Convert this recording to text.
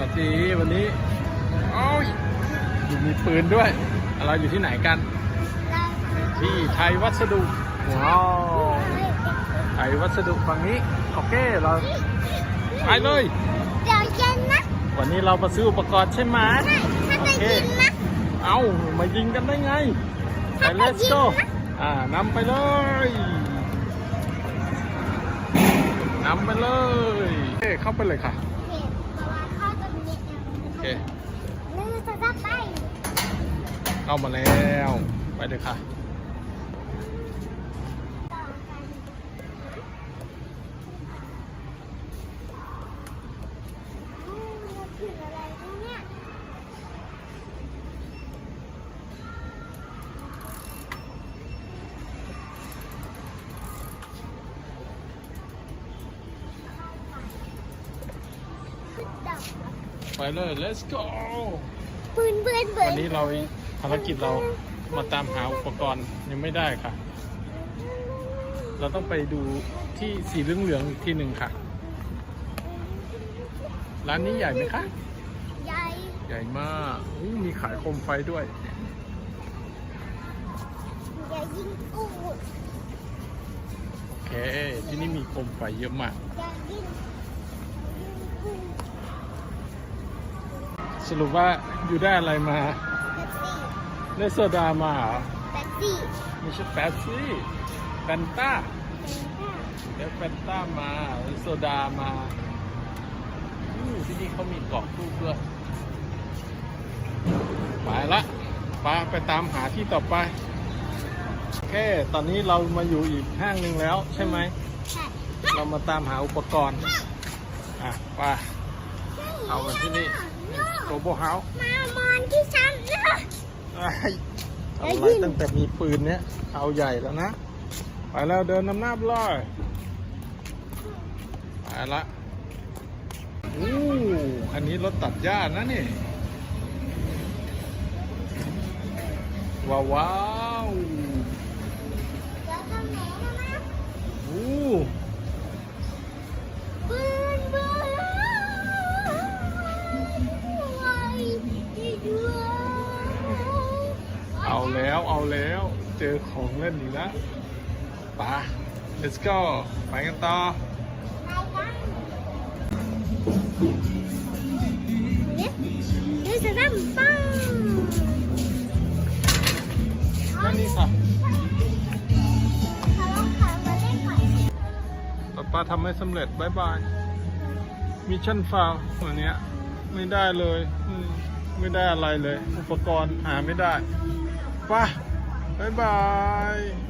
ดีค่ะสวัสดีวันนี้โอ้ยมีปืนด้วย เราอยู่ที่ไหนกัน ที่ไทยวัสดุ ว้าวไทยวัสดุฝั่งนี้ โอเค เราไปเลยเดี๋ยวเย็นนะ วันนี้เรามาซื้ออุปกรณ์ใช่ไหมถ้าโอจะเคยินนะ เอามายิงกันได้ไง ไป let's go อ่านำไปเลยนำไปเลยเอ้เข้าไปเลยค่ะโอเคเพราะว่าเข้าตรงนี้ โอ เคลือจะจะไปเข้ามาแล้ว ไปเลยค่ะต่อกั นอืมมันถึงอะไรเนี่ยดับไปเลย let's go ปืนปืนปืนวันนี้เราภารกิจเรามาตามหาอุปกรณ์ยังไม่ได้ค่ะ เราต้องไปดูที่สีเหลืองๆอีกที่หนึ่งค่ะ ร้านนี้ใหญ่ไหมคะ ใหญ่ ใหญ่มากอู้มีขายโคมไฟด้วยอย่ายิงกูโอเค ที่นี่มีโคมไฟเยอะมากอย่ายิงยิงกู สรุปว่าอยู่ได้อะไรมาแท็กซี่ได้โซดามาเหรอแท็กซี่ไม่ใช่แป๊บซี่แฟนต้าได้แฟนต้ามาได้โซดามาอู้ที่นี่เขามีเกาะทูบด้วยไปละไปไปตามหาที่ต่อไปโอเคตอนนี้เรามาอยู่อีกห้างหนึ่งแล้วใช่ไหมใช่เรามาตามหาอุปกรณ์ อะไปเอากันที่นี่ โกโบเฮาส์มามอนที่ฉันนะทำอะไรตั้งแต่มีปืนเนี้ยเอาใหญ่แล้วนะ ไปแล้วเดินนำหน้าไปเลยไปละอู้อันนี้รถตัดหญ้านะนี่ ว้าว แล้วเอาแล้ว เจอของเล่นอีกแล้วไป let's go ไปกันต่อเนี่ยนี่จะทำปังนั่นนี่ค่ะเขาลองขามาเล่นก่อนป้าป้าทำไม่สำเร็จบายบาย มิชชั่นฟาววันเนี้ยไม่ได้เลยอืมไม่ได้อะไรเลย อุปกรณ์หาไม่ได้ไป้า บายบาย